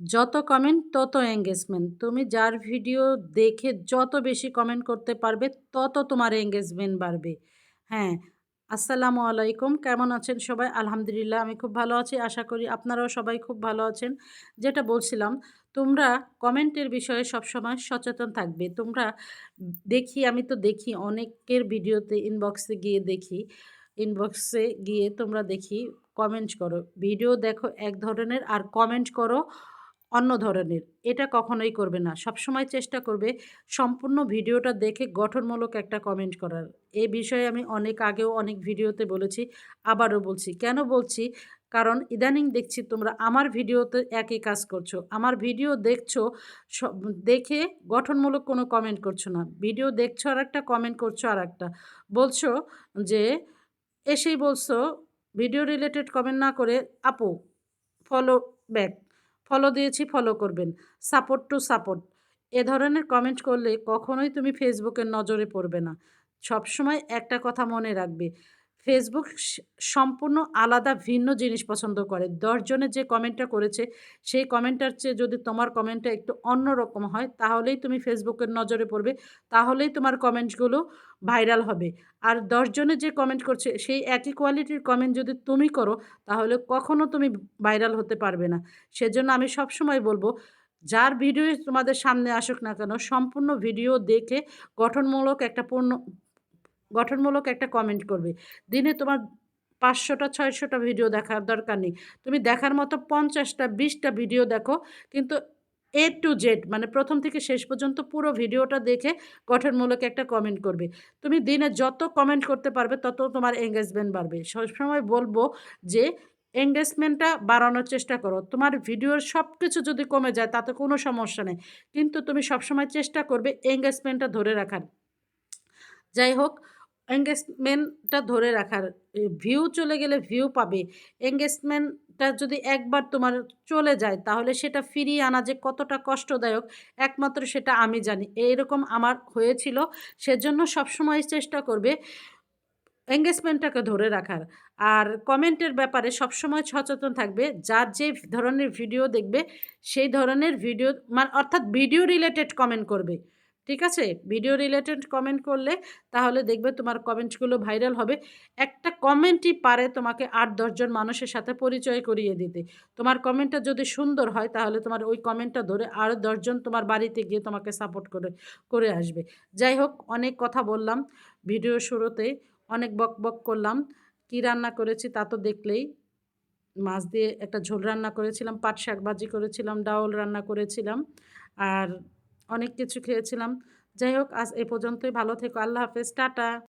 যত কমেন্ট তত এঙ্গেজমেন্ট তুমি যার ভিডিও দেখে যত বেশি কমেন্ট করতে পারবে, তত তোমার এঙ্গেজমেন্ট বাড়বে। হ্যাঁ আসসালামু আলাইকুম, কেমন আছেন সবাই? আলহামদুলিল্লাহ, আমি খুব ভালো আছি। আশা করি আপনারাও সবাই খুব ভালো আছেন। যেটা বলছিলাম, তোমরা কমেন্টের বিষয়ে সবসময় সচেতন থাকবে। তোমরা দেখি, আমি তো দেখি, অনেকের ভিডিওতে ইনবক্সে গিয়ে দেখি ইনবক্সে গিয়ে তোমরা দেখি কমেন্ট করো। ভিডিও দেখো এক ধরনের, আর কমেন্ট করো অন্য ধরনের। এটা কখনোই করবে না। সবসময় চেষ্টা করবে সম্পূর্ণ ভিডিওটা দেখে গঠনমূলক একটা কমেন্ট করার। এই বিষয়ে আমি অনেক আগেও অনেক ভিডিওতে বলেছি, আবারও বলছি। কেন বলছি? কারণ ইদানিং দেখছি তোমরা আমার ভিডিওতে একই কাজ করছ। আমার ভিডিও দেখছ দেখে গঠনমূলক কোনো কমেন্ট করছ না। ভিডিও দেখছ আর একটা কমেন্ট করছ আর একটা বলছো যে, এসেই বলছো, ভিডিও রিলেটেড কমেন্ট না করে আপু ফলো ব্যাক ফলো দিয়েছি ফলো করবেন। সাপোর্ট টু সাপোর্ট এ ধরনের কমেন্ট করলে কখনোই তুমি ফেসবুকের নজরে পড়বে না। সবসময় একটা কথা মনে রাখবে। ফেসবুক সম্পূর্ণ আলাদা, ভিন্ন জিনিস পছন্দ করে। দশজনে যে কমেন্টটা করেছে, সেই কমেন্টটার চেয়ে যদি তোমার কমেন্টটা একটু অন্যরকম হয়, তাহলেই তুমি ফেসবুকের নজরে পড়বে, তাহলেই তোমার কমেন্টসগুলো ভাইরাল হবে। আর দশজনে যে কমেন্ট করছে, সেই একই কোয়ালিটির কমেন্ট যদি তুমি করো, তাহলে কখনও তুমি ভাইরাল হতে পারবে না। সেজন্য আমি সবসময় বলব, যার ভিডিও তোমাদের সামনে আসুক না কেন, সম্পূর্ণ ভিডিও দেখে গঠনমূলক একটা পূর্ণ গঠনমূলক একটা কমেন্ট করবে। দিনে তোমার পাঁচশোটা, ছয়শোটা ভিডিও দেখার দরকার নেই। তুমি দেখার মতো পঞ্চাশটা, বিশটা ভিডিও দেখো, কিন্তু এ টু জেড মানে প্রথম থেকে শেষ পর্যন্ত পুরো ভিডিওটা দেখে গঠনমূলক একটা কমেন্ট করবে। তুমি দিনে যত কমেন্ট করতে পারবে, তত তোমার এঙ্গেজমেন্ট বাড়বে। সবসময় বলব যে এঙ্গেজমেন্টটা বাড়ানোর চেষ্টা করো। তোমার ভিডিওর সব কিছু যদি কমে যায়, তাতে কোনো সমস্যা নেই। কিন্তু তুমি সবসময় চেষ্টা করবে এঙ্গেজমেন্টটা ধরে রাখার। যাই হোক এঙ্গেজমেন্টটা ধরে রাখার ভিউ চলে গেলে ভিউ পাবে। এঙ্গেজমেন্টটা যদি একবার তোমার চলে যায়, তাহলে সেটা ফিরিয়ে আনা যে কতটা কষ্টদায়ক, একমাত্র সেটা আমি জানি। এইরকম আমার হয়েছিল। সেজন্য সবসময় চেষ্টা করবে এঙ্গেজমেন্টটাকে ধরে রাখার। আর কমেন্টের ব্যাপারে সবসময় সচেতন থাকবে। যার যে ধরনের ভিডিও দেখবে, সেই ধরনের ভিডিও মানে অর্থাৎ ভিডিও রিলেটেড কমেন্ট করবে। ঠিক আছে? ভিডিও রিলেটেড কমেন্ট করলে তাহলে দেখবে তোমার কমেন্টসগুলো ভাইরাল হবে। একটা কমেন্টই পারে তোমাকে আট দশজন মানুষের সাথে পরিচয় করিয়ে দিতে। তোমার কমেন্টটা যদি সুন্দর হয় তাহলে তোমার ওই কমেন্টটা ধরে আরও দশজন তোমার বাড়িতে গিয়ে তোমাকে সাপোর্ট করে করে আসবে। যাই হোক, অনেক কথা বললাম ভিডিও শুরুতে, অনেক বক বক করলাম। কি রান্না করেছি তা তো দেখলেই। মাছ দিয়ে একটা ঝোল রান্না করেছিলাম, পাট শাক ভাজি করেছিলাম, ডাউল রান্না করেছিলাম। আর অনেক কিছু খেয়েছিলাম। যাই হোক আজ এ পর্যন্তই। ভালো থেকো। আল্লাহ হাফেজ। টাটা।